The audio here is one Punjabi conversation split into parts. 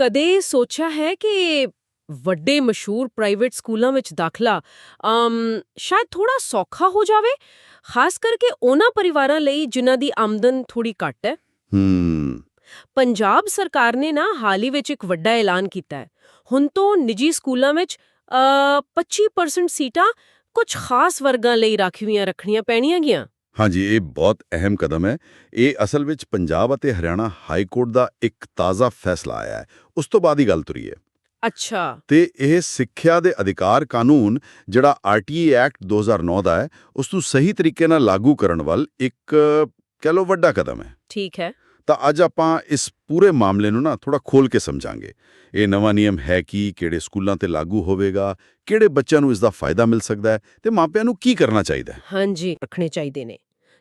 ਕਦੇ ਸੋਚਿਆ ਹੈ ਕਿ ਵੱਡੇ ਮਸ਼ਹੂਰ ਪ੍ਰਾਈਵੇਟ ਸਕੂਲਾਂ ਵਿੱਚ ਦਾਖਲਾ ਅਮ ਸ਼ਾਇਦ ਥੋੜਾ ਸੌਖਾ ਹੋ ਜਾਵੇ? ਖਾਸ ਕਰਕੇ ਉਹਨਾਂ ਪਰਿਵਾਰਾਂ ਲਈ ਜਿਨ੍ਹਾਂ ਦੀ ਆਮਦਨ ਥੋੜੀ ਘੱਟ ਹੈ। ਹੂੰ। ਪੰਜਾਬ ਸਰਕਾਰ ਨੇ ਨਾ ਹਾਲ ਹੀ ਵਿੱਚ ਇੱਕ ਵੱਡਾ ਐਲਾਨ ਕੀਤਾ ਹੈ। ਹੁਣ ਤੋਂ ਨਿੱਜੀ ਸਕੂਲਾਂ ਵਿੱਚ ਅ, 25% ਸੀਟਾਂ ਕੁਝ ਖਾਸ ਵਰਗਾਂ ਲਈ ਰਾਖਵੀਆਂ ਰੱਖਣੀਆਂ ਪੈਣੀਆਂ ਗੀਆਂ। ਹਾਂਜੀ ਇਹ ਬਹੁਤ ਅਹਿਮ ਕਦਮ ਹੈ। ਇਹ ਅਸਲ ਵਿੱਚ ਪੰਜਾਬ ਅਤੇ ਹਰਿਆਣਾ ਹਾਈ ਕੋਰਟ ਦਾ ਇੱਕ ਤਾਜ਼ਾ ਫੈਸਲਾ ਆਇਆ ਹੈ। ਉਸ ਤੋਂ ਬਾਅਦ ਹੀ ਗੱਲ ਤੁਰੀ ਹੈ। ਅੱਛਾ। ਤੇ ਇਹ ਸਿੱਖਿਆ ਦੇ ਅਧਿਕਾਰ ਕਾਨੂੰਨ ਜਿਹੜਾ ਆਰਟੀਏ ਐਕਟ 2009 ਦਾ ਹੈ ਉਸ ਨੂੰ ਸਹੀ ਤਰੀਕੇ ਨਾਲ ਲਾਗੂ ਕਰਨ ਵੱਲ ਇੱਕ ਕਹਿ ਲਓ ਵੱਡਾ ਕਦਮ ਹੈ। ਠੀਕ ਹੈ। ਤਾਂ ਅੱਜ ਆਪਾਂ ਇਸ ਪੂਰੇ ਮਾਮਲੇ ਨੂੰ ਨਾ ਥੋੜਾ ਖੋਲ ਕੇ ਸਮਝਾਂਗੇ। ਇਹ ਨਵਾਂ ਨਿਯਮ ਹੈ ਕੀ ਕਿਹੜੇ ਸਕੂਲਾਂ ਤੇ ਲਾਗੂ ਹੋਵੇਗਾ ਕਿਹੜੇ ਬੱਚਿਆਂ ਨੂੰ ਇਸ ਦਾ ਫਾਇਦਾ ਮਿਲ ਸਕਦਾ ਹੈ ਤੇ ਮਾਪਿਆਂ ਨੂੰ ਕੀ ਕਰਨਾ ਚਾਹੀਦਾ ਹੈ? ਹਾਂਜੀ ਰੱਖਣੇ ਚਾਹੀਦੇ ਨੇ।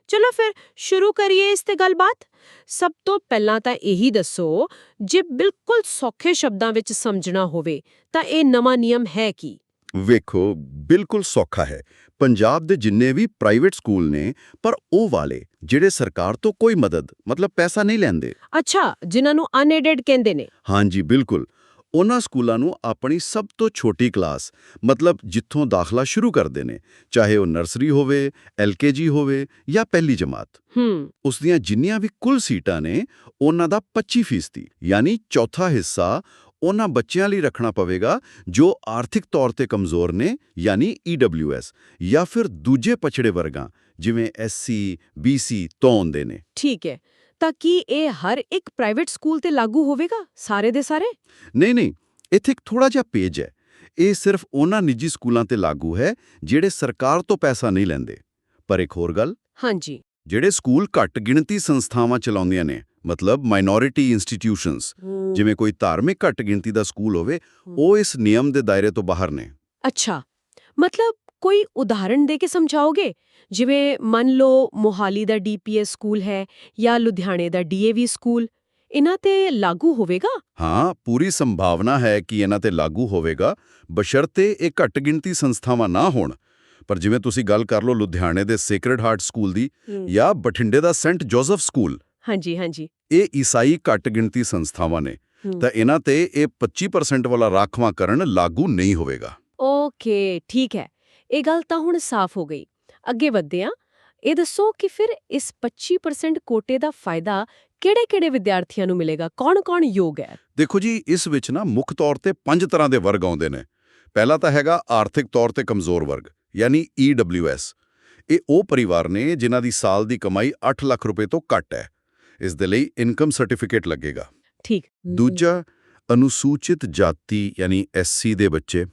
ਚਲੋ ਫਿਰ ਸ਼ੁਰੂ ਕਰੀਏ ਇਸ ਤੇ ਗੱਲਬਾਤ। ਸਭ ਤੋਂ ਪਹਿਲਾਂ ਤਾਂ ਇਹੀ ਦੱਸੋ ਜੇ ਬਿਲਕੁਲ ਸੌਖੇ ਸ਼ਬਦਾਂ ਵਿੱਚ ਸਮਝਣਾ ਹੋਵੇ ਤਾਂ ਇਹ ਨਵਾਂ ਨਿਯਮ ਹੈ ਕੀ? ਵੇਖੋ ਬਿਲਕੁਲ ਸੌਖਾ ਹੈ। ਪੰਜਾਬ ਦੇ ਜਿੰਨੇ ਵੀ ਪ੍ਰਾਈਵੇਟ ਸਕੂਲ ਨੇ ਪਰ ਉਹ ਵਾਲੇ ਜਿਹੜੇ ਸਰਕਾਰ ਤੋਂ ਕੋਈ ਮਦਦ ਮਤਲਬ ਪੈਸਾ ਨਹੀਂ ਲੈਂਦੇ। ਅੱਛਾ ਜਿਨ੍ਹਾਂ ਨੂੰ ਅਨਐਡਡ ਕਹਿੰਦੇ ਨੇ। ਹਾਂਜੀ ਬਿਲਕੁਲ। ਉਹਨਾਂ ਸਕੂਲਾਂ ਨੂੰ ਆਪਣੀ ਸਭ ਤੋਂ ਛੋਟੀ ਕਲਾਸ ਮਤਲਬ ਜਿੱਥੋਂ ਦਾਖਲਾ ਸ਼ੁਰੂ ਕਰਦੇ ਨੇ ਚਾਹੇ ਉਹ ਨਰਸਰੀ ਹੋਵੇ ਐਲਕੇਜੀ ਹੋਵੇ ਜਾਂ ਪਹਿਲੀ ਜਮਾਤ। ਹੂੰ। ਉਸ ਦੀਆਂ ਜਿੰਨੀਆਂ ਵੀ ਕੁੱਲ ਸੀਟਾਂ ਨੇ ਉਹਨਾਂ ਦਾ 25% ਯਾਨੀ ਚੌਥਾ ਹਿੱਸਾ ਉਹਨਾਂ ਬੱਚਿਆਂ ਲਈ ਰੱਖਣਾ ਪਵੇਗਾ ਜੋ ਆਰਥਿਕ ਤੌਰ ਤੇ ਕਮਜ਼ੋਰ ਨੇ ਯਾਨੀ EWS ਜਾਂ ਫਿਰ ਦੂਜੇ ਪਛੜੇ ਵਰਗਾਂ ਜਿਵੇਂ SC BC ਤੋਂ ਆਉਂਦੇ ਨੇ। ਠੀਕ ਹੈ। ਤਾਂ ਕੀ ਇਹ ਹਰ ਇੱਕ ਪ੍ਰਾਈਵੇਟ ਸਕੂਲ ਤੇ ਲਾਗੂ ਹੋਵੇਗਾ? ਸਾਰੇ ਦੇ ਸਾਰੇ? ਨਹੀਂ ਨਹੀਂ। ਇੱਥੇ ਇੱਕ ਥੋੜਾ ਜਿਹਾ ਪੇਜ ਹੈ। ਇਹ ਸਿਰਫ ਉਹਨਾਂ ਨਿੱਜੀ ਸਕੂਲਾਂ ਤੇ ਲਾਗੂ ਹੈ ਜਿਹੜੇ ਸਰਕਾਰ ਤੋਂ ਪੈਸਾ ਨਹੀਂ ਲੈਂਦੇ। ਪਰ ਇੱਕ ਹੋਰ ਗੱਲ। ਹਾਂਜੀ। ਜਿਹੜੇ ਸਕੂਲ ਘੱਟ ਗਿਣਤੀ ਸੰਸਥਾਵਾਂ ਚਲਾਉਂਦੀਆਂ ਨੇ ਮਤਲਬ ਮਾਈਨੋਰਿਟੀ ਇੰਸਟੀਟਿਊਸ਼ਨਸ ਜਿਵੇਂ ਕੋਈ ਧਾਰਮਿਕ ਘੱਟ ਗਿਣਤੀ ਦਾ ਸਕੂਲ ਹੋਵੇ ਉਹ ਇਸ ਨਿਯਮ ਦੇ ਦਾਇਰੇ ਤੋਂ ਬਾਹਰ ਨੇ। ਅੱਛਾ। ਮਤਲਬ ਕੋਈ ਉਦਾਹਰਣ ਦੇ ਕੇ ਸਮਝਾਓਗੇ? ਜਿਵੇਂ ਮੰਨ ਲਓ ਮੋਹਾਲੀ ਦਾ ਡੀਪੀਐਸ ਸਕੂਲ ਹੈ ਜਾਂ ਲੁਧਿਆਣੇ ਦਾ ਡੀਏਵੀ ਸਕੂਲ ਇਹਨਾਂ ਤੇ ਲਾਗੂ ਹੋਵੇਗਾ? ਹਾਂ ਪੂਰੀ ਸੰਭਾਵਨਾ ਹੈ ਕਿ ਇਹਨਾਂ ਤੇ ਲਾਗੂ ਹੋਵੇਗਾ। ਬਸ਼ਰਤੇ ਇਹ ਘੱਟ ਗਿਣਤੀ ਸੰਸਥਾਵਾਂ ਨਾ ਹੋਣ। ਪਰ ਜਿਵੇਂ ਤੁਸੀਂ ਗੱਲ ਕਰ ਲਓ ਲੁਧਿਆਣੇ ਦੇ ਸੇਕਰਡ ਹਾਰਟ ਸਕੂਲ ਦੀ ਜਾਂ ਬਠਿੰਡੇ ਦਾ ਸੈਂਟ ਜੋਸਫ ਸਕੂਲ। ਹਾਂਜੀ ਹਾਂਜੀ। ਇਹ ਈਸਾਈ ਘੱਟ ਗਿਣਤੀ ਸੰਸਥਾਵਾਂ ਨੇ। ਤਾਂ ਇਹਨਾਂ ਤੇ ਇਹ 25% ਵਾਲਾ ਰਾਖਵਾਂਕਰਨ ਲਾਗੂ ਨਹੀਂ ਹੋਵੇਗਾ। ਓਕੇ ਠੀਕ ਹੈ। ਇਹ ਗੱਲ ਤਾਂ ਹੁਣ ਸਾਫ਼ ਹੋ ਗਈ। ਅੱਗੇ ਵਧਦੇ ਹਾਂ ਇਹ ਦੱਸੋ ਕਿ ਫਿਰ ਇਸ 25% ਕੋਟੇ ਦਾ ਫਾਇਦਾ ਕਿਹੜੇ-ਕਿਹੜੇ ਵਿਦਿਆਰਥੀਆਂ ਨੂੰ ਮਿਲੇਗਾ? ਕੌਣ-ਕੌਣ ਯੋਗ ਹੈ? ਦੇਖੋ ਜੀ ਇਸ ਵਿੱਚ ਨਾ ਮੁੱਖ ਤੌਰ ਤੇ ਪੰਜ ਤਰ੍ਹਾਂ ਦੇ ਵਰਗ ਆਉਂਦੇ ਨੇ। ਪਹਿਲਾ ਤਾਂ ਹੈਗਾ ਆਰਥਿਕ ਤੌਰ ਤੇ ਕਮਜ਼ੋਰ ਵਰਗ ਯਾਨੀ EWS ਇਹ ਉਹ ਪਰਿਵਾਰ ਨੇ ਜਿਨ੍ਹਾਂ ਦੀ ਸਾਲ ਦੀ ਕਮਾਈ 8 ਲੱਖ ਰੁਪਏ ਤੋਂ ਘੱਟ ਹੈ। ਇਸ ਦੇ ਲਈ ਇਨਕਮ ਸਰਟੀਫਿਕੇਟ ਲੱਗੇਗਾ। ਠੀਕ। ਦੂਜਾ ਅਨੁਸੂਚਿਤ ਜਾਤੀ ਯਾਨੀ ਐਸਸੀ ਦੇ ਬੱਚੇ।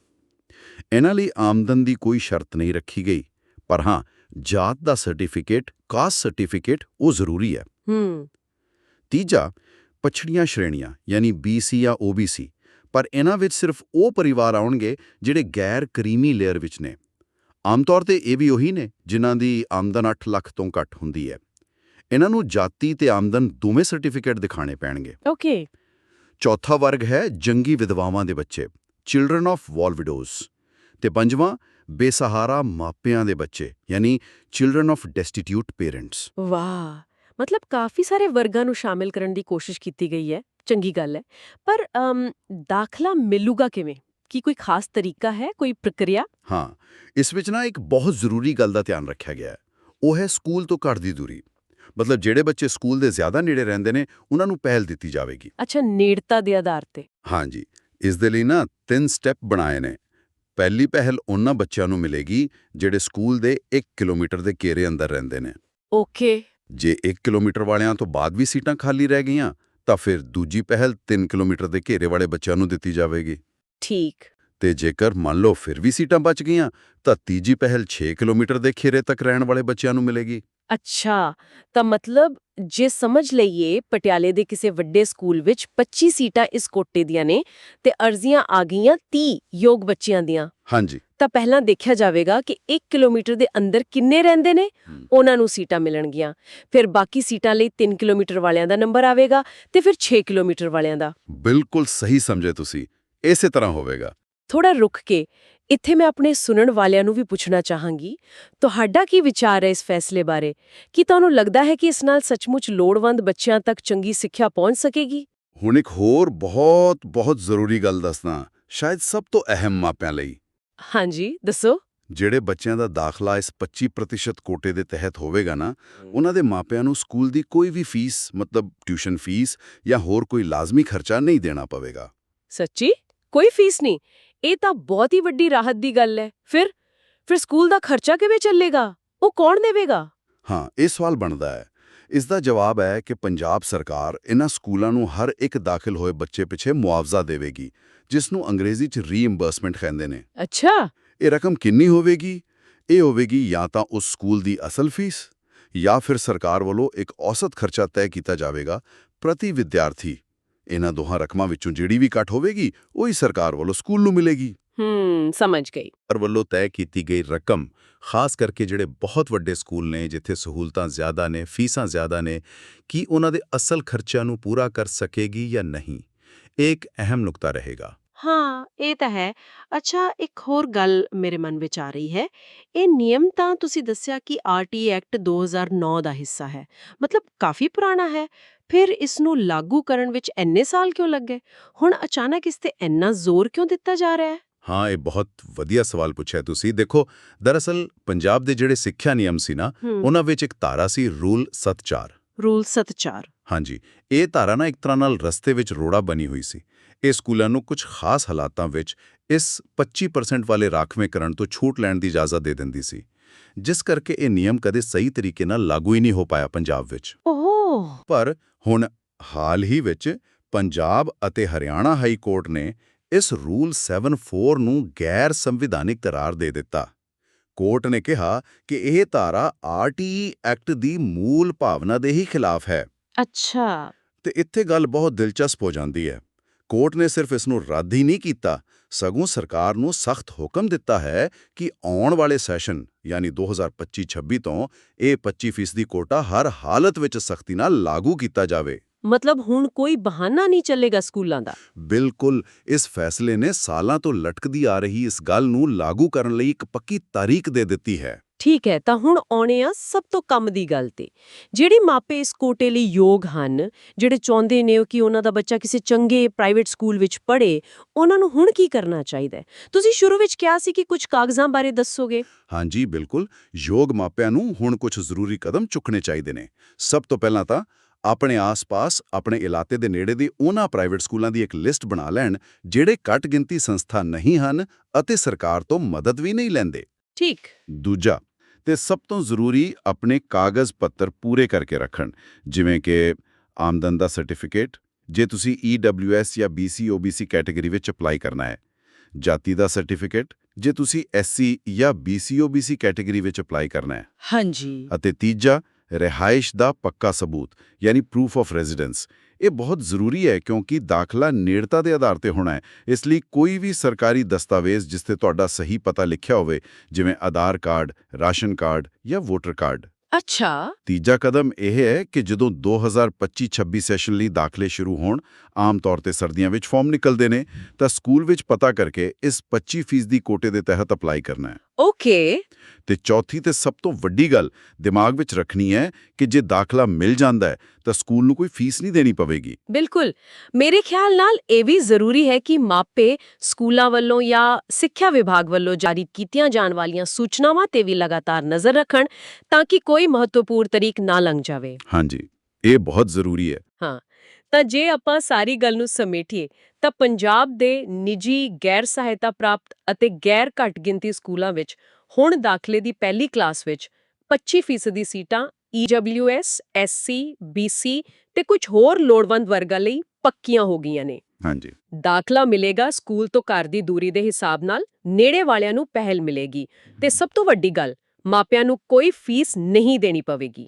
ਇਹਨਾਂ ਲਈ ਆਮਦਨ ਦੀ ਕੋਈ ਸ਼ਰਤ ਨਹੀਂ ਰੱਖੀ ਗਈ। ਪਰ ਹਾਂ ਜਾਤ ਦਾ ਸਰਟੀਫਿਕੇਟ ਕਾਸਟ ਸਰਟੀਫਿਕੇਟ ਉਹ ਜ਼ਰੂਰੀ ਹੈ। ਹੂੰ। ਤੀਜਾ ਪਛੜੀਆਂ ਸ਼੍ਰੇਣੀਆਂ ਯਾਨੀ BC ਜਾਂ OBC ਪਰ ਇਹਨਾਂ ਵਿੱਚ ਸਿਰਫ ਉਹ ਪਰਿਵਾਰ ਆਉਣਗੇ ਜਿਹੜੇ ਗੈਰ ਕਰੀਮੀ ਲੇਅਰ ਵਿੱਚ ਨੇ। ਆਮ ਤੌਰ ਤੇ ਇਹ ਵੀ ਉਹੀ ਨੇ ਜਿਨ੍ਹਾਂ ਦੀ ਆਮਦਨ 8 ਲੱਖ ਤੋਂ ਘੱਟ ਹੁੰਦੀ ਹੈ। ਇਹਨਾਂ ਨੂੰ ਜਾਤੀ ਤੇ ਆਮਦਨ ਦੋਵੇਂ ਸਰਟੀਫਿਕੇਟ ਦਿਖਾਣੇ ਪੈਣਗੇ। ਓਕੇ। ਚੌਥਾ ਵਰਗ ਹੈ ਜੰਗੀ ਵਿਧਵਾਵਾਂ ਦੇ ਬੱਚੇ ਚਿਲड्रन ਆਫ ਵਾਰ ਵਿਡੋਜ਼ ਤੇ ਪੰਜਵਾਂ ਬੇਸਹਾਰਾ ਮਾਪਿਆਂ ਦੇ ਬੱਚੇ ਯਾਨੀ ਚਿਲड्रन ਆਫ ਡੈਸਟੀਟਿਊਟ ਪੇਰੈਂਟਸ ਵਾਹ! ਮਤਲਬ ਕਾਫੀ ਸਾਰੇ ਵਰਗਾਂ ਨੂੰ ਸ਼ਾਮਿਲ ਕਰਨ ਦੀ ਕੋਸ਼ਿਸ਼ ਕੀਤੀ ਗਈ ਹੈ ਚੰਗੀ ਗੱਲ ਹੈ। ਪਰ ਦਾਖਲਾ ਮਿਲੂਗਾ ਕਿਵੇਂ? ਕੀ ਕੋਈ ਖਾਸ ਤਰੀਕਾ ਹੈ ਕੋਈ ਪ੍ਰਕਿਰਿਆ? ਹਾਂ ਇਸ ਵਿੱਚ ਨਾ ਇੱਕ ਬਹੁਤ ਜ਼ਰੂਰੀ ਗੱਲ ਦਾ ਧਿਆਨ ਰੱਖਿਆ ਗਿਆ ਹੈ। ਉਹ ਹੈ ਸਕੂਲ ਤੋਂ ਘਰ ਦੀ ਦੂਰੀ। ਮਤਲਬ ਜਿਹੜੇ ਬੱਚੇ ਸਕੂਲ ਦੇ ਜ਼ਿਆਦਾ ਨੇੜੇ ਰਹਿੰਦੇ ਨੇ ਉਹਨਾਂ ਨੂੰ ਪਹਿਲ ਦਿੱਤੀ ਜਾਵੇਗੀ। ਅੱਛਾ ਨੇੜਤਾ ਦੇ ਆਧਾਰ ਤੇ। ਹਾਂਜੀ ਇਸ ਦੇ ਲਈ ਨਾ ਤਿੰਨ ਸਟੈਪ ਬਣਾਏ ਨੇ। ਪਹਿਲੀ ਪਹਿਲ ਉਹਨਾਂ ਬੱਚਿਆਂ ਨੂੰ ਮਿਲੇਗੀ ਜਿਹੜੇ ਸਕੂਲ ਦੇ 1 ਕਿਲੋਮੀਟਰ ਦੇ ਘੇਰੇ ਅੰਦਰ ਰਹਿੰਦੇ ਨੇ। ਓਕੇ। ਜੇ 1 ਕਿਲੋਮੀਟਰ ਵਾਲਿਆਂ ਤੋਂ ਬਾਅਦ ਵੀ ਸੀਟਾਂ ਖਾਲੀ ਰਹਿ ਗਈਆਂ ਤਾਂ ਫਿਰ ਦੂਜੀ ਪਹਿਲ 3 ਕਿਲੋਮੀਟਰ ਦੇ ਘੇਰੇ ਵਾਲੇ ਬੱਚਿਆਂ ਨੂੰ ਦਿੱਤੀ ਜਾਵੇਗੀ। ਠੀਕ। ਤੇ ਜੇਕਰ ਮੰਨ ਲਓ ਫਿਰ ਵੀ ਸੀਟਾਂ ਬਚ ਗਈਆਂ ਤਾਂ ਤੀਜੀ ਪਹਿਲ 6 ਕਿਲੋਮੀਟਰ ਦੇ ਘੇਰੇ ਤੱਕ ਰਹਿਣ ਵਾਲੇ ਬੱਚਿਆਂ ਨੂੰ ਮਿਲੇਗੀ। ਅੱਛਾ ਤਾਂ ਮਤਲਬ ਜੇ ਸਮਝ ਲਈਏ ਪਟਿਆਲੇ ਦੇ ਕਿਸੇ ਵੱਡੇ ਸਕੂਲ ਵਿੱਚ 25 ਸੀਟਾਂ ਇਸ ਕੋਟੇ ਦੀਆਂ ਨੇ ਤੇ ਅਰਜ਼ੀਆਂ ਆ ਗਈਆਂ 30 ਯੋਗ ਬੱਚਿਆਂ ਦੀਆਂ ਹਾਂਜੀ। ਤਾਂ ਪਹਿਲਾਂ ਦੇਖਿਆ ਜਾਵੇਗਾ ਕਿ 1 ਕਿਲੋਮੀਟਰ ਦੇ ਅੰਦਰ ਕਿੰਨੇ ਰਹਿੰਦੇ ਨੇ। ਉਹਨਾਂ ਨੂੰ ਸੀਟਾਂ ਮਿਲਣਗੀਆਂ। ਫਿਰ ਬਾਕੀ ਸੀਟਾਂ ਲਈ 3 ਕਿਲੋਮੀਟਰ ਵਾਲਿਆਂ ਦਾ ਨੰਬਰ ਆਵੇਗਾ ਤੇ ਫਿਰ 6 ਕਿਲੋਮੀਟਰ ਵਾਲਿਆਂ ਦਾ। ਬਿਲਕੁਲ ਸਹੀ ਸਮਝੇ ਤੁਸੀਂ। ਇਸੇ ਤਰ੍ਹਾਂ ਹੋਵੇਗਾ। ਥੋੜਾ ਰੁਕ ਕੇ ਇੱਥੇ ਮੈਂ ਆਪਣੇ ਸੁਣਨ ਵਾਲਿਆਂ ਨੂੰ ਵੀ ਪੁੱਛਣਾ ਚਾਹਾਂਗੀ ਤੁਹਾਡਾ ਕੀ ਵਿਚਾਰ ਹੈ ਇਸ ਫੈਸਲੇ ਬਾਰੇ? ਕੀ ਤੁਹਾਨੂੰ ਲੱਗਦਾ ਹੈ ਕਿ ਇਸ ਨਾਲ ਸੱਚਮੁੱਚ ਲੋੜਵੰਦ ਬੱਚਿਆਂ ਤੱਕ ਚੰਗੀ ਸਿੱਖਿਆ ਪਹੁੰਚ ਸਕੇਗੀ? ਹੁਣ ਇੱਕ ਹੋਰ ਬਹੁਤ ਬਹੁਤ ਜ਼ਰੂਰੀ ਗੱਲ ਦੱਸਣਾ ਸ਼ਾਇਦ ਸਭ ਤੋਂ ਅਹਿਮ ਮਾਪਿਆਂ ਲਈ। ਹਾਂਜੀ ਦੱਸੋ। ਜਿਹੜੇ ਬੱਚਿਆਂ ਦਾ ਦਾਖਲਾ ਇਸ 25% ਕੋਟੇ ਦੇ ਤਹਿਤ ਹੋਵੇਗਾ ਨਾ ਉਹਨਾਂ ਦੇ ਮਾਪਿਆਂ ਨੂੰ ਸਕੂਲ ਦੀ ਕੋਈ ਵੀ ਫੀਸ ਮਤਲਬ ਟਿਊਸ਼ਨ ਫੀਸ ਜਾਂ ਹੋਰ ਕੋਈ ਲਾਜ਼ਮੀ ਖਰਚਾ ਨਹੀਂ ਦੇਣਾ ਪਵੇਗਾ। ਸੱਚੀ? ਕੋਈ ਫੀਸ ਨਹੀਂ। ਇਹ ਤਾਂ ਬਹੁਤ ਹੀ ਵੱਡੀ ਰਾਹਤ ਦੀ ਗੱਲ ਹੈ। ਫਿਰ ਫਿਰ ਸਕੂਲ ਦਾ ਖਰਚਾ ਕਿਵੇਂ ਚੱਲੇਗਾ? ਉਹ ਕੌਣ ਦੇਵੇਗਾ? ਹਾਂ ਇਹ ਸਵਾਲ ਬਣਦਾ ਹੈ। ਇਸ ਦਾ ਜਵਾਬ ਹੈ ਕਿ ਪੰਜਾਬ ਸਰਕਾਰ ਇਹਨਾਂ ਸਕੂਲਾਂ ਨੂੰ ਹਰ ਇੱਕ ਦਾਖਲ ਹੋਏ ਬੱਚੇ ਪਿੱਛੇ ਮੁਆਵਜ਼ਾ ਦੇਵੇਗੀ ਜਿਸ ਨੂੰ ਅੰਗਰੇਜ਼ੀ 'ਚ ਰੀਇੰਬਰਸਮੈਂਟ ਕਹਿੰਦੇ ਨੇ। ਅੱਛਾ! ਇਹ ਰਕਮ ਕਿੰਨੀ ਹੋਵੇਗੀ? ਇਹ ਹੋਵੇਗੀ ਜਾਂ ਤਾਂ ਉਸ ਸਕੂਲ ਦੀ ਅਸਲ ਫੀਸ ਜਾਂ ਫਿਰ ਸਰਕਾਰ ਵੱਲੋਂ ਇੱਕ ਔਸਤ ਖਰਚਾ ਤੈਅ ਕੀਤਾ ਜਾਵੇਗਾ ਪ੍ਰਤੀ ਵਿਦਿਆਰਥੀ। ਇਹਨਾਂ ਦੋਹਾਂ ਰਕਮਾਂ ਵਿੱਚੋਂ ਜਿਹੜੀ ਵੀ ਘੱਟ ਹੋਵੇਗੀ ਉਹੀ ਸਰਕਾਰ ਵੱਲੋਂ ਸਕੂਲ ਨੂੰ ਮਿਲੇਗੀ। ਹੂੰ ਸਮਝ ਗਈ। ਸਰਕਾਰ ਵੱਲੋਂ ਤੈਅ ਕੀਤੀ ਗਈ ਰਕਮ ਖਾਸ ਕਰਕੇ ਜਿਹੜੇ ਬਹੁਤ ਵੱਡੇ ਸਕੂਲ ਨੇ ਜਿੱਥੇ ਸਹੂਲਤਾਂ ਜ਼ਿਆਦਾ ਨੇ ਫੀਸਾਂ ਜ਼ਿਆਦਾ ਨੇ ਕੀ ਉਹਨਾਂ ਦੇ ਅਸਲ ਖਰਚਿਆਂ ਨੂੰ ਪੂਰਾ ਕਰ ਸਕੇਗੀ ਜਾਂ ਨਹੀਂ? ਇਹ ਇੱਕ ਅਹਿਮ ਨੁਕਤਾ ਰਹੇਗਾ। ਹਾਂ ਇਹ ਤਾਂ ਹੈ। ਅੱਛਾ ਇੱਕ ਹੋਰ ਗੱਲ ਮੇਰੇ ਮਨ ਵਿੱਚ ਆ ਰਹੀ ਹੈ। ਇਹ ਨਿਯਮ ਤਾਂ ਤੁਸੀਂ ਦੱਸਿਆ ਕਿ ਆਰਟੀ ਐਕਟ 2009 ਦਾ ਹਿੱਸਾ ਹੈ। ਮਤਲਬ ਕਾਫੀ ਪੁਰਾਣਾ ਹੈ। ਫਿਰ ਇਸ ਨੂੰ ਲਾਗੂ ਕਰਨ ਵਿੱਚ ਇੰਨੇ ਸਾਲ ਕਿਉਂ ਲੱਗੇ ਹੁਣ ਅਚਾਨਕ ਇਸ ਤੇ ਇੰਨਾ ਜ਼ੋਰ ਕਿਉਂ ਦਿੱਤਾ ਜਾ ਰਿਹਾ ਹੈ? ਹਾਂ ਇਹ ਬਹੁਤ ਵਧੀਆ ਸਵਾਲ ਪੁੱਛਿਆ ਤੁਸੀਂ। ਦੇਖੋ ਦਰਅਸਲ ਪੰਜਾਬ ਦੇ ਜਿਹੜੇ ਸਿੱਖਿਆ ਨਿਯਮ ਸੀ ਨਾ ਉਹਨਾਂ ਵਿੱਚ ਇੱਕ ਧਾਰਾ ਸੀ ਰੂਲ 74 ਰੂਲ 74 ਹਾਂਜੀ ਇਹ ਧਾਰਾ ਨਾ ਇੱਕ ਤਰ੍ਹਾਂ ਨਾਲ ਰਸਤੇ ਵਿੱਚ ਰੋੜਾ ਬਣੀ ਹੋਈ ਸੀ। ਇਹ ਸਕੂਲਾਂ ਨੂੰ ਕੁਝ ਖਾਸ ਹਾਲਾਤਾਂ ਵਿੱਚ ਇਸ 25% ਵਾਲੇ ਰਾਖਵੇਂਕਰਨ ਤੋਂ ਛੂਟ ਲੈਣ ਦੀ ਇਜਾਜ਼ਤ ਦੇ ਦਿੰਦੀ ਸੀ। ਜਿਸ ਕਰਕੇ ਇਹ ਨਿਯਮ ਕਦੇ ਸਹੀ ਤਰੀਕੇ ਨਾਲ ਲਾਗੂ ਹੀ ਨਹੀਂ ਹੋ ਪਾਇਆ ਪੰਜਾਬ ਵਿੱਚ। ਓਹ ਪਰ ਹੁਣ ਹਾਲ ਹੀ ਵਿੱਚ ਪੰਜਾਬ ਅਤੇ ਹਰਿਆਣਾ ਹਾਈ ਕੋਰਟ ਨੇ ਇਸ ਰੂਲ 74 ਨੂੰ ਗੈਰ ਸੰਵਿਧਾਨਿਕ ਕਰਾਰ ਦੇ ਦਿੱਤਾ। ਕੋਰਟ ਨੇ ਕਿਹਾ ਕਿ ਇਹ ਧਾਰਾ ਆਰਟੀਈ ਐਕਟ ਦੀ ਮੂਲ ਭਾਵਨਾ ਦੇ ਹੀ ਖਿਲਾਫ ਹੈ। ਅੱਛਾ। ਤੇ ਇੱਥੇ ਗੱਲ ਬਹੁਤ ਦਿਲਚਸਪ ਹੋ ਜਾਂਦੀ ਹੈ। ਕੋਰਟ ਨੇ ਸਿਰਫ ਇਸ ਨੂੰ ਰੱਦ ਹੀ ਨਹੀਂ ਕੀਤਾ ਸਗੋਂ ਸਰਕਾਰ ਨੂੰ ਸਖਤ ਹੁਕਮ ਦਿੱਤਾ ਹੈ ਕਿ ਆਉਣ ਵਾਲੇ ਸੈਸ਼ਨ ਯਾਨੀ 2025-26 ਤੋਂ ਇਹ 25% ਦੀ ਕੋਟਾ ਹਰ ਹਾਲਤ ਵਿੱਚ ਸਖਤੀ ਨਾਲ ਲਾਗੂ ਕੀਤਾ ਜਾਵੇ। ਮਤਲਬ ਹੁਣ ਕੋਈ ਬਹਾਨਾ ਨਹੀਂ ਚੱਲੇਗਾ ਸਕੂਲਾਂ ਦਾ? ਬਿਲਕੁਲ ਇਸ ਫੈਸਲੇ ਨੇ ਸਾਲਾਂ ਤੋਂ ਲਟਕਦੀ ਆ ਰਹੀ ਇਸ ਗੱਲ ਨੂੰ ਲਾਗੂ ਕਰਨ ਲਈ ਇੱਕ ਪੱਕੀ ਤਾਰੀਖ ਦੇ ਦਿੱਤੀ ਹੈ। ਠੀਕ ਹੈ, ਤਾਂ ਹੁਣ ਆਉਣੇ ਆ ਸਭ ਤੋਂ ਕੰਮ ਦੀ ਗੱਲ ਤੇ। ਜਿਹੜੇ ਮਾਪੇ ਇਸ ਕੋਟੇ ਲਈ ਯੋਗ ਹਨ, ਜਿਹੜੇ ਚਾਹੁੰਦੇ ਨੇ ਕਿ ਉਹਨਾਂ ਦਾ ਬੱਚਾ ਕਿਸੇ ਚੰਗੇ ਪ੍ਰਾਈਵੇਟ ਸਕੂਲ ਵਿੱਚ ਪੜ੍ਹੇ, ਉਹਨਾਂ ਨੂੰ ਹੁਣ ਕੀ ਕਰਨਾ ਚਾਹੀਦਾ ਤੁਸੀਂ ਸ਼ੁਰੂ ਵਿੱਚ ਕਿਹਾ ਸੀ ਕਿ ਕੁਝ ਕਾਗਜ਼ਾਂ ਬਾਰੇ ਦੱਸੋਗੇ? ਹਾਂਜੀ, ਬਿਲਕੁਲ। ਯੋਗ ਮਾਪਿਆਂ ਨੂੰ ਹੁਣ ਕੁਝ ਜ਼ਰੂਰੀ ਕਦਮ ਚੁੱਕਣੇ ਚਾਹੀਦੇ ਨੇ। ਸਭ ਤੋਂ ਪਹਿਲਾਂ ਤਾਂ ਆਪਣੇ ਆਸ-ਪਾਸ, ਆਪਣੇ ਇਲਾਕੇ ਦੇ ਨੇੜੇ ਦੇ ਉਹਨਾਂ ਪ੍ਰਾਈਵੇਟ ਸਕੂਲਾਂ ਦੀ ਇੱਕ ਲਿਸਟ ਬਣਾ ਲੈਣ, ਜਿਹੜੇ ਘੱਟ ਗਿਣਤੀ ਸੰਸਥਾ ਨਹੀਂ ਹਨ ਅਤੇ ਸਰਕਾਰ ਤੋਂ ਮਦਦ ਵੀ ਨਹੀਂ ਲੈਂਦੇ। ਠੀਕ। ਦੂਜਾ ਤੇ ਸਭ ਤੋਂ ਜ਼ਰੂਰੀ ਆਪਣੇ ਕਾਗਜ਼ ਪੱਤਰ ਪੂਰੇ ਕਰਕੇ ਰੱਖਣ ਜਿਵੇਂ ਕਿ ਆਮਦਨ ਦਾ ਸਰਟੀਫਿਕੇਟ ਜੇ ਤੁਸੀਂ EWS ਜਾਂ BC OBC ਕੈਟਾਗਰੀ ਵਿੱਚ ਅਪਲਾਈ ਕਰਨਾ ਹੈ। ਜਾਤੀ ਦਾ ਸਰਟੀਫਿਕੇਟ ਜੇ ਤੁਸੀਂ SC ਜਾਂ BC OBC ਕੈਟਾਗਰੀ ਵਿੱਚ ਅਪਲਾਈ ਕਰਨਾ ਹੈ। ਹਾਂਜੀ। ਅਤੇ ਤੀਜਾ ਰਿਹਾਇਸ਼ ਦਾ ਪੱਕਾ ਸਬੂਤ ਯਾਨੀ ਪ੍ਰੂਫ ਆਫ ਰੈਜ਼ੀਡੈਂਸ ਇਹ ਬਹੁਤ ਜ਼ਰੂਰੀ ਹੈ ਕਿਉਂਕਿ ਦਾਖਲਾ ਨੇੜਤਾ ਦੇ ਆਧਾਰ ਤੇ ਹੋਣਾ ਹੈ। ਇਸ ਲਈ ਕੋਈ ਵੀ ਸਰਕਾਰੀ ਦਸਤਾਵੇਜ਼ ਜਿਸ ਤੇ ਤੁਹਾਡਾ ਸਹੀ ਪਤਾ ਲਿਖਿਆ ਹੋਵੇ ਜਿਵੇਂ ਆਧਾਰ ਕਾਰਡ ਰਾਸ਼ਨ ਕਾਰਡ ਜਾਂ ਵੋਟਰ ਕਾਰਡ। ਅੱਛਾ। ਤੀਜਾ ਕਦਮ ਇਹ ਹੈ ਕਿ ਜਦੋਂ 2025-26 ਸੈਸ਼ਨ ਲਈ ਦਾਖਲੇ ਸ਼ੁਰੂ ਹੋਣ ਆਮ ਤੌਰ ਤੇ ਸਰਦੀਆਂ ਵਿੱਚ ਫਾਰਮ ਨਿਕਲਦੇ ਨੇ ਤਾਂ ਸਕੂਲ ਵਿੱਚ ਪਤਾ ਕਰਕੇ ਇਸ 25% ਦੀ ਕੋਟੇ ਦੇ ਤਹਿਤ ਅਪਲਾਈ ਕਰਨਾ ਹੈ। ਓਕੇ ਤੇ ਚੌਥੀ ਤੇ ਸਭ ਤੋਂ ਵੱਡੀ ਗੱਲ ਦਿਮਾਗ ਵਿੱਚ ਰੱਖਣੀ ਹੈ ਕਿ ਜੇ ਦਾਖਲਾ ਮਿਲ ਜਾਂਦਾ ਹੈ ਤਾਂ ਸਕੂਲ ਨੂੰ ਕੋਈ ਫੀਸ ਨਹੀਂ ਦੇਣੀ ਪਵੇਗੀ। ਬਿਲਕੁਲ। ਮੇਰੇ ਖਿਆਲ ਨਾਲ ਇਹ ਵੀ ਜ਼ਰੂਰੀ ਹੈ ਕਿ ਮਾਪੇ ਸਕੂਲਾਂ ਵੱਲੋਂ ਜਾਂ ਸਿੱਖਿਆ ਵਿਭਾਗ ਵੱਲੋਂ ਜਾਰੀ ਕੀਤੀਆਂ ਜਾਣ ਵਾਲੀਆਂ ਸੂਚਨਾਵਾਂ ਤੇ ਵੀ ਲਗਾਤਾਰ ਨਜ਼ਰ ਰੱਖਣ ਤਾਂ ਕਿ ਕੋਈ ਮਹੱਤਵਪੂਰਨ ਤਰੀਕ ਨਾ ਲੰਘ ਜਾਵੇ। ਹਾਂਜੀ ਇਹ ਬਹੁਤ ਜ਼ਰੂਰੀ ਹੈ। ਤਾਂ ਜੇ ਆਪਾਂ ਸਾਰੀ ਗੱਲ ਨੂੰ ਸਮੇਟੀਏ ਤਾਂ ਪੰਜਾਬ ਦੇ ਨਿੱਜੀ ਗੈਰ ਸਹਾਇਤਾ ਪ੍ਰਾਪਤ ਅਤੇ ਗੈਰ ਘੱਟ ਗਿਣਤੀ ਸਕੂਲਾਂ ਵਿੱਚ ਹੁਣ ਦਾਖਲੇ ਦੀ ਪਹਿਲੀ ਕਲਾਸ ਵਿੱਚ 25% ਦੀ ਸੀਟਾਂ EWS, SC, BC ਤੇ ਕੁਝ ਹੋਰ ਲੋੜਵੰਦ ਵਰਗਾਂ ਲਈ ਪੱਕੀਆਂ ਹੋ ਗਈਆਂ ਨੇ। ਹਾਂਜੀ। ਦਾਖਲਾ ਮਿਲੇਗਾ ਸਕੂਲ ਤੋਂ ਘਰ ਦੀ ਦੂਰੀ ਦੇ ਹਿਸਾਬ ਨਾਲ ਨੇੜੇ ਵਾਲਿਆਂ ਨੂੰ ਪਹਿਲ ਮਿਲੇਗੀ। ਤੇ ਸਭ ਤੋਂ ਵੱਡੀ ਗੱਲ ਮਾਪਿਆਂ ਨੂੰ ਕੋਈ ਫੀਸ ਨਹੀਂ ਦੇਣੀ ਪਵੇਗੀ।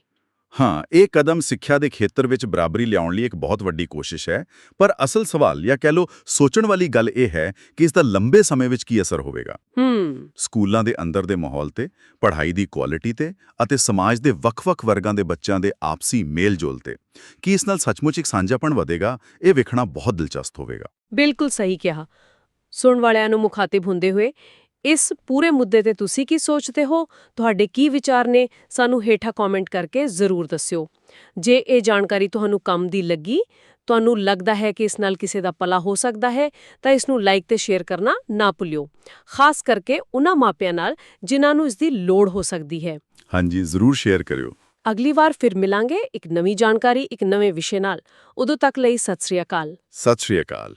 ਹਾਂ ਇਹ ਕਦਮ ਸਿੱਖਿਆ ਦੇ ਖੇਤਰ ਵਿੱਚ ਬਰਾਬਰੀ ਲਿਆਉਣ ਲਈ ਇੱਕ ਬਹੁਤ ਵੱਡੀ ਕੋਸ਼ਿਸ਼ ਹੈ। ਪਰ ਅਸਲ ਸਵਾਲ ਜਾਂ ਕਹਿ ਲਓ ਸੋਚਣ ਵਾਲੀ ਗੱਲ ਇਹ ਹੈ ਕਿ ਇਸ ਦਾ ਲੰਬੇ ਸਮੇਂ ਵਿੱਚ ਕੀ ਅਸਰ ਹੋਵੇਗਾ। ਹੂੰ। ਸਕੂਲਾਂ ਦੇ ਅੰਦਰ ਦੇ ਮਾਹੌਲ ਤੇ ਪੜ੍ਹਾਈ ਦੀ ਕੁਆਲਿਟੀ ਤੇ ਅਤੇ ਸਮਾਜ ਦੇ ਵੱਖ-ਵੱਖ ਵਰਗਾਂ ਦੇ ਬੱਚਿਆਂ ਦੇ ਆਪਸੀ ਮੇਲ-ਜੋਲ ਤੇ। ਕੀ ਇਸ ਨਾਲ ਸੱਚਮੁੱਚ ਇੱਕ ਸਾਂਝਾਪਣ ਵਧੇਗਾ ਇਹ ਵੇਖਣਾ ਬਹੁਤ ਦਿਲਚਸਪ ਹੋਵੇਗਾ। ਬਿਲਕੁਲ ਸਹੀ ਕਿਹਾ। ਸੁਣਨ ਵਾਲਿਆਂ ਨੂੰ ਮੁਖਾਤਿਬ ਹੁੰਦੇ ਹੋਏ ਇਸ ਪੂਰੇ ਮੁੱਦੇ ਤੇ ਤੁਸੀਂ ਕੀ ਸੋਚਦੇ ਹੋ? ਤੁਹਾਡੇ ਕੀ ਵਿਚਾਰ ਨੇ? ਸਾਨੂੰ ਹੇਠਾਂ ਕਮੈਂਟ ਕਰਕੇ ਜ਼ਰੂਰ ਦੱਸਿਓ। ਜੇ ਇਹ ਜਾਣਕਾਰੀ ਤੁਹਾਨੂੰ ਕੰਮ ਦੀ ਲੱਗੀ ਤੁਹਾਨੂੰ ਲੱਗਦਾ ਹੈ ਕਿ ਇਸ ਨਾਲ ਕਿਸੇ ਦਾ ਭਲਾ ਹੋ ਸਕਦਾ ਹੈ ਤਾਂ ਇਸ ਨੂੰ ਲਾਈਕ ਤੇ ਸ਼ੇਅਰ ਕਰਨਾ ਨਾ ਭੁੱਲਿਓ। ਖਾਸ ਕਰਕੇ ਉਹਨਾਂ ਮਾਪਿਆਂ ਨਾਲ ਜਿਨ੍ਹਾਂ ਨੂੰ ਇਸ ਦੀ ਲੋੜ ਹੋ ਸਕਦੀ ਹੈ। ਹਾਂਜੀ ਜ਼ਰੂਰ ਸ਼ੇਅਰ ਕਰਿਓ। ਅਗਲੀ ਵਾਰ ਫਿਰ ਮਿਲਾਂਗੇ ਇੱਕ ਨਵੀਂ ਜਾਣਕਾਰੀ ਇੱਕ ਨਵੇਂ ਵਿਸ਼ੇ ਨਾਲ। ਉਦੋਂ ਤੱਕ ਲਈ ਸਤਿ ਸ੍ਰੀ ਅਕਾਲ। ਸਤਿ ਸ਼੍ਰੀ ਅਕਾਲ।